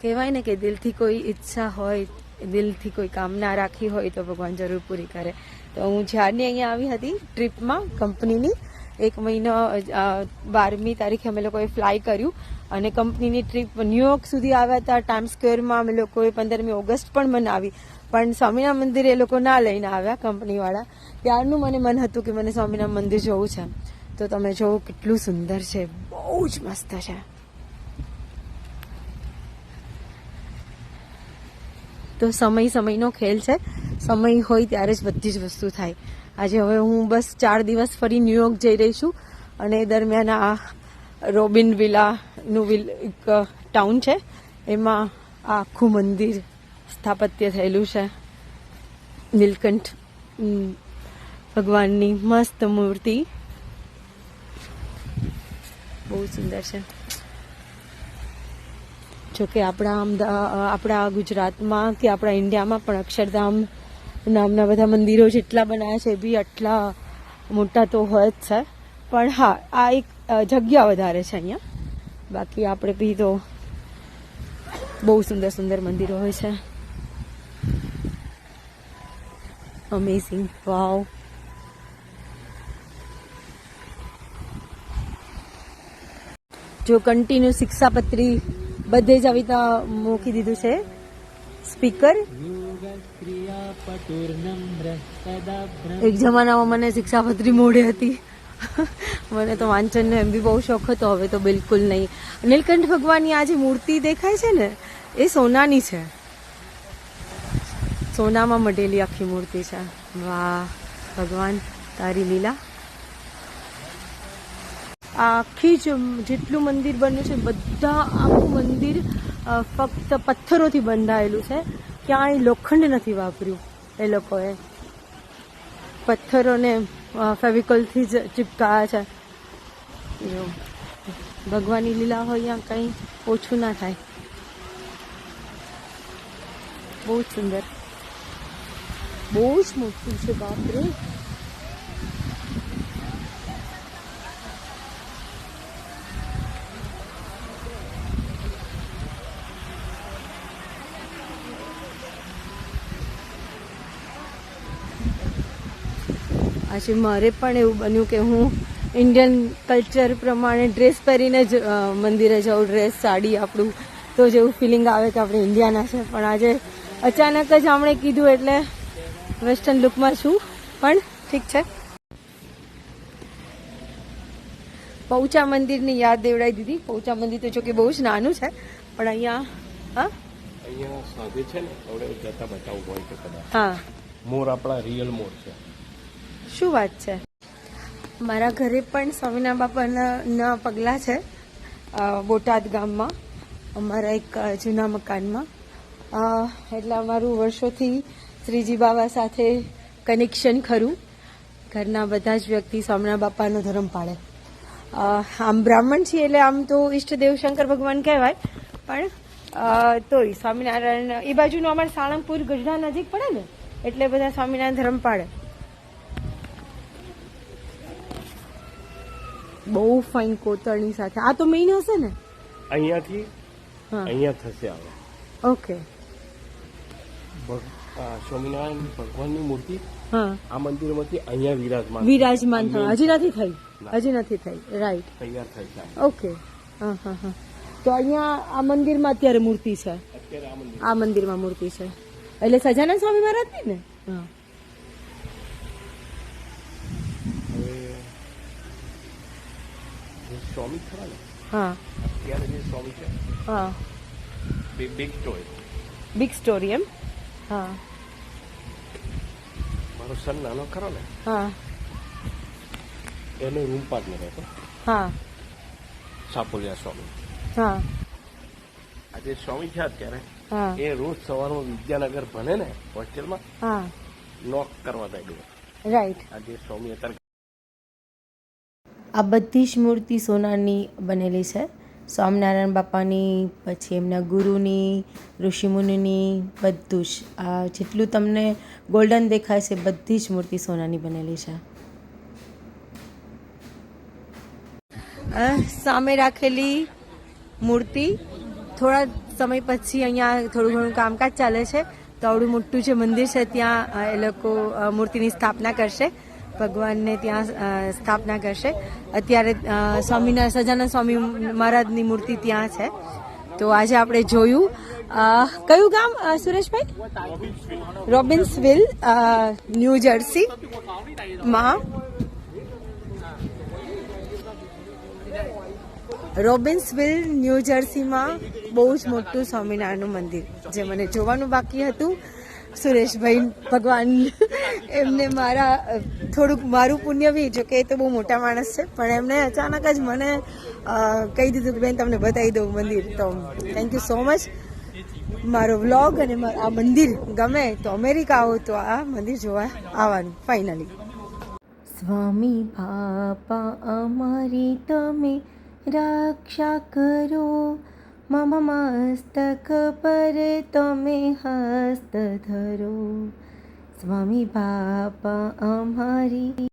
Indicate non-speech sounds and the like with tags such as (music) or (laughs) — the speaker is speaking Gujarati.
કહેવાય ને કે દિલથી કોઈ ઈચ્છા હોય, દિલથી કોઈ કામના રાખી હોય તો ભગવાન જરૂર પૂરી કરે. તો હું જ્યારની અહીંયા આવી હતી ટ્રીપમાં કંપનીની, એક મહિનો બારમી તારીખે અમે લોકોએ ફ્લાય કર્યું અને કંપનીની ટ્રીપ ન્યુયોર્ક સુધી આવ્યા હતા ટાઈમ સ્ક્વેરમાં અમે લોકોએ પંદરમી ઓગસ્ટ પણ મનાવી. પણ સ્વામિના મંદિર એ લોકો ના લઈને આવ્યા કંપનીવાળા. ત્યારનું મને મન હતું કે મને સ્વામિના મંદિર જોવું છે. તો તમે જોવો કેટલું સુંદર છે, બહુ જ મસ્ત છે. તો સમય સમયનો ખેલ છે. સમય હોય ત્યારે જ બધી જ વસ્તુ થાય. આજે હવે હું બસ ચાર દિવસ ફરી ન્યુયોર્ક જઈ રહી છું અને એ દરમિયાન આ રોબિન વિલાનું વિલ એક ટાઉન છે. એમાં આખું મંદિર સ્થાપત્ય થયેલું છે. નીલકંઠ ભગવાનની મસ્ત મૂર્તિ. બહુ સુંદર છે. જોકે આપણા અમદાવાદ આપણા ગુજરાતમાં કે આપણા ઇન્ડિયામાં પણ અક્ષરધામ નામના બધા મંદિરો જેટલા બનાવ્યા છે એ બી આટલા મોટા તો હોય જ છે. પણ હા, આ એક જગ્યા વધારે છે અહીંયા. બાકી આપણે બી તો બહુ સુંદર સુંદર મંદિરો હોય છે. અમેઝિંગ વાવ જો કન્ટિન્યુ શિક્ષાપત્રી બધે જ આવી મૂકી દીધું છે. સ્પીકર એક જમાનામાં મને શિક્ષાપત્રી મોડે હતી. (laughs) મને તો વાંચનનો એમ બી બહુ શોખ હતો, હવે તો બિલકુલ નહીં. નીલકંઠ ભગવાનની આ જે મૂર્તિ દેખાય છે ને, એ સોનાની છે. સોનામાં મઢેલી આખી મૂર્તિ છે. વાહ, ભગવાન, તારી લીલા. આખી જ જેટલું મંદિર બન્યું છે, બધા આખું મંદિર ફક્ત પથ્થરોથી બંધાયેલું છે. ક્યાંય લોખંડ નથી વાપર્યું એ લોકોએ. પથ્થરોને ફેવિકલથી જ ચિપકાયા છે. ભગવાનની લીલા હોય ત્યાં કંઈ ઓછું ના થાય. બહુ જ સુંદર. બહુ જ મોટું છે, બાપરે. આજે મારે પણ એવું બન્યું કે હું ઇન્ડિયન કલ્ચર પ્રમાણે ડ્રેસ પહેરીને જ મંદિરે જાઉં ડ્રેસ સાડી આપણું તો જેવું ફિલિંગ આવે કે આપણે ઇન્ડિયાના છે. પણ આજે અચાનક જ આપણે કીધું એટલે વેસ્ટર્ન લુકમાં છું. પણ ઠીક છે. પૌચા મંદિરની યાદ દેવડાવી દીધી. પૌચા મંદિર તો જો કે બહુ જ નાનું છે. પણ અહીંયા હા? અહીંયા સાંજે છે ને આપણે જતા બતાવવું હોય તો કદાચ. હા. મોર આપણા રિયલ મોર છે. શું વાત છે? મારા ઘરે પણ સ્વામિના બાપાના પગલાં છે બોટાદ ગામમાં, અમારા એક જૂના મકાનમાં. એટલે અમારું વર્ષોથી શ્રીજી બાબા સાથે કનેક્શન ખરું. ઘરના બધા જ વ્યક્તિ સ્વામિના બાપાનો ધર્મ પાળે. આમ બ્રાહ્મણ છીએ એટલે આમ તો ઈષ્ટદેવ શંકર ભગવાન કહેવાય, પણ તોય સ્વામિનારાયણ, એ બાજુનું અમારે સાળંગપુર ગઢડા નજીક પડે ને, એટલે બધા સ્વામિનારાયણ ધર્મ પાળે. બહુ ફાઇન કોતરણી સાથે. આ તો મેઇન હશે ને? અહીંયાથી અહીંયા થશે આવે ઓકે. સ્વામિનારાયણ ભગવાનની મૂર્તિ હા. આ મંદિરમાંથી અહીંયા વિરાજમાન વિરાજમાન હજી નથી થઈ? હજી નથી થઈ. રાઈટ તૈયાર થઈ છે ઓકે. હા હા હા. તો અહીંયા આ મંદિરમાં અત્યારે મૂર્તિ છે? આ આ મંદિરમાં મૂર્તિ છે. એટલે સજાનંદ સ્વામી મહારાજની ને? હા હવે જે સ્વામી ખરા ને? હા. અત્યારે જે સ્વામી છે હા. બિગ સ્ટોરી બિગ સ્ટોરી એમ? હા. મારો સન નાનો ખરો ને હા. એનો રૂમ પાર્ટનર હતો. હા. સાપોલિયા સ્વામી. હા. આજે સ્વામી છે અત્યારે. એ રોજ સવારમાં વિદ્યાનગર ભણે ને હોસ્ટેલમાં નોક કરવા બધું રાઈટ આજે સ્વામી અત્યારે આ બધી જ મૂર્તિ સોનાની બનેલી છે. સ્વામિનારાયણ બાપાની, પછી એમના ગુરુની ઋષિમુનિની બધું જ. આ જેટલું તમને ગોલ્ડન દેખાય છે, બધી જ મૂર્તિ સોનાની બનેલી છે. સામે રાખેલી મૂર્તિ. થોડા સમય પછી અહીંયા થોડું ઘણું કામકાજ ચાલે છે. તો આવડું મોટું જે મંદિર છે, ત્યાં એ લોકો મૂર્તિની સ્થાપના કરશે. ભગવાનને ત્યાં સ્થાપના કરશે. અત્યારે સ્વામીના, સજાનંદ સ્વામી મહારાજની મૂર્તિ ત્યાં છે. તો આજે આપણે જોયું કયું ગામ સુરેશભાઈ? રોબિન્સવિલ વિલ ન્યૂ જર્સી. માં? રોબિન્સવિલ, ન્યૂ જર્સીમાં બહુ જ મોટું સ્વામિનારાયણનું મંદિર, જે મને જોવાનું બાકી હતું. સુરેશભાઈ ભગવાન એમને મારા થોડુંક મારું પુણ્ય બી, જો કે એ તો બહુ મોટા માણસ છે, પણ એમને અચાનક જ મને કહી દીધું કે, બેન, તમને બતાવી દઉં મંદિર. તો થેન્ક યુ સો મચ મારો વ્લોગ અને આ મંદિર ગમે તો અમેરિકા આવો, તો આ મંદિર જોવા આવવાનું ફાઇનલી સ્વામી બાપા, અમારી તમે રક્ષા કરો. મમ મસ્તક પર તમે હસ્ત ધરો. સ્વામી બાપા અમારી